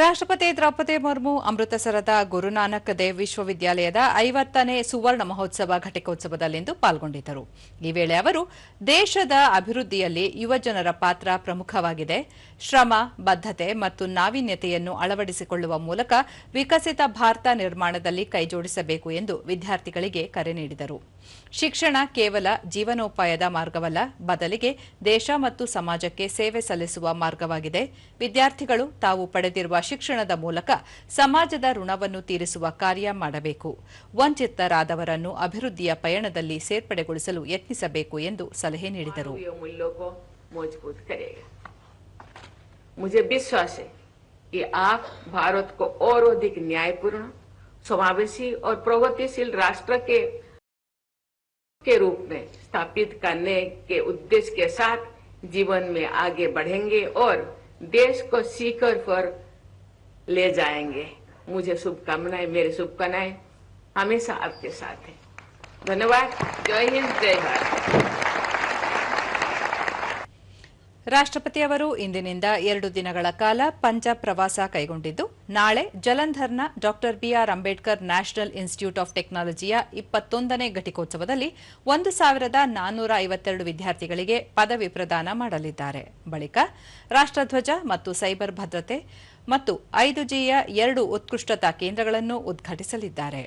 ರಾಷ್ಟ್ರಪತಿ ದ್ರೌಪದಿ ಮುರ್ಮು, ಅಮೃತಸರದ ಗುರುನಾನಕ್ ದೇವ್ ವಿಶ್ವವಿದ್ಯಾಲಯದ ಐವತ್ತನೇ ಸುವರ್ಣ ಮಹೋತ್ಸವ ಘಟಿಕೋತ್ಸವದಲ್ಲಿಂದು ಪಾಲ್ಗೊಂಡಿದ್ದರು. ಈ ವೇಳೆ ಅವರು ದೇಶದ ಅಭಿವೃದ್ಧಿಯಲ್ಲಿ ಯುವಜನರ ಪಾತ್ರ ಪ್ರಮುಖವಾಗಿದೆ. ಶ್ರಮ, ಬದ್ಧತೆ ಮತ್ತು ನಾವೀನ್ಯತೆಯನ್ನು ಅಳವಡಿಸಿಕೊಳ್ಳುವ ಮೂಲಕ ವಿಕಸಿತ ಭಾರತ ನಿರ್ಮಾಣದಲ್ಲಿ ಕೈಜೋಡಿಸಬೇಕು ಎಂದು ವಿದ್ಯಾರ್ಥಿಗಳಿಗೆ ಕರೆ ನೀಡಿದರು. ಶಿಕ್ಷಣ ಕೇವಲ ಜೀವನೋಪಾಯದ ಮಾರ್ಗವಲ್ಲ ಬದಲಿಗೆ ದೇಶ ಮತ್ತು ಸಮಾಜಕ್ಕೆ ಸೇವೆ ಸಲ್ಲಿಸುವ ಮಾರ್ಗವಾಗಿದೆ ವಿದ್ಯಾರ್ಥಿಗಳು ತಾವು ಪಡೆದಿರುವ ಶಿಕ್ಷಣದ ಮೂಲಕ ಸಮಾಜದ ಋಣವನ್ನು ತೀರಿಸುವ ಕಾರ್ಯ ಮಾಡಬೇಕು ವಂಚಿತರಾದವರನ್ನು ಅಭಿವೃದ್ಧಿಯ ಪಯಣದಲ್ಲಿ ಸೇರ್ಪಡೆಗೊಳಿಸಲು ಯತ್ನಿಸಬೇಕು ಎಂದು ಸಲಹೆ ನೀಡಿದರು मानवीय मूल्यों को मजबूत करेगा मुझे विश्वास है कि आप भारत को और अधिक न्यायपूर्ण समावेशी और प्रगतिशील राष्ट्र के के रूप में स्थापित करने के उद्देश्य के साथ जीवन में आगे बढ़ेंगे और देश को शिखर पर ले जाएँगे। मुझे शुभकामनाएँ, मेरी शुभकामनाएँ हमेशा आपके साथ है। धन्यवाद। जय हिंद, जय भारत। ರಾಷ್ಟ್ರಪತಿ ಅವರು ಇಂದಿನಿಂದ ಎರಡು ದಿನಗಳ ಕಾಲ ಪಂಜಾಬ್ ಪ್ರವಾಸ ಕೈಗೊಂಡಿದ್ದು, ನಾಳೆ ಜಲಂಧರ್ನ ಡಾ B R Ambedkar national institute of ಟೆಕ್ನಾಲಜಿಯ ಇಪ್ಪತ್ತೊಂದನೇ ಘಟಿಕೋತ್ಸವದಲ್ಲಿ ಒಂದು ಸಾವಿರದ ನಾನ್ನೂರ ಐವತ್ತೆರಡು ವಿದ್ಯಾರ್ಥಿಗಳಿಗೆ ಪದವಿ ಪ್ರದಾನ ಮಾಡಲಿದ್ದಾರೆ. ಬಳಿಕ ರಾಷ್ಟ್ರಧ್ವಜ ಮತ್ತು ಸೈಬರ್ ಭದ್ರತೆ ಮತ್ತು ಐದು ಜಿಯ ಎರಡು ಉತ್ಕೃಷ್ಟತಾ ಕೇಂದ್ರಗಳನ್ನು ಉದ್ಘಾಟಿಸಲಿದ್ದಾರೆ.